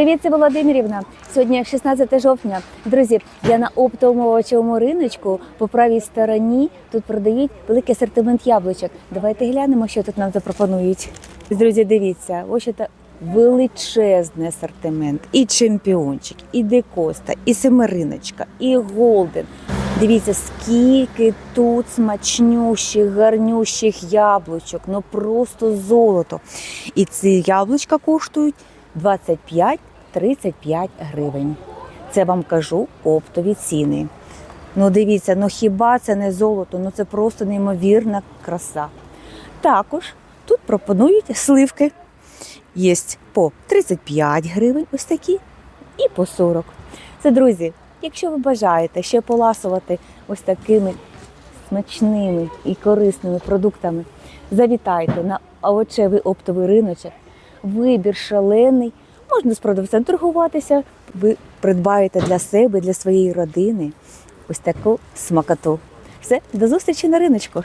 Привіт, це Володимирівна. Сьогодні 16 жовтня. Друзі, я на оптовому риночку. По правій стороні тут продають великий асортимент яблучок. Давайте глянемо, що тут нам запропонують. Друзі, дивіться, ось це величезний асортимент. І чемпіончик, і декоста, і семериночка, і голден. Дивіться, скільки тут смачнющих, гарнющих яблучок. Ну просто золото. І ці яблучка коштують 25-35 гривень. Це вам кажу оптові ціни. Ну дивіться, ну хіба це не золото? Ну це просто неймовірна краса. Також тут пропонують сливки. Є по 35 гривень, ось такі, і по 40. Це друзі, якщо ви бажаєте ще поласувати ось такими смачними і корисними продуктами, завітайте на овочевий оптовий риночок. Вибір шалений. Можна з продавцем торгуватися. Ви придбаєте для себе, для своєї родини ось таку смакоту. Все, до зустрічі на риночку.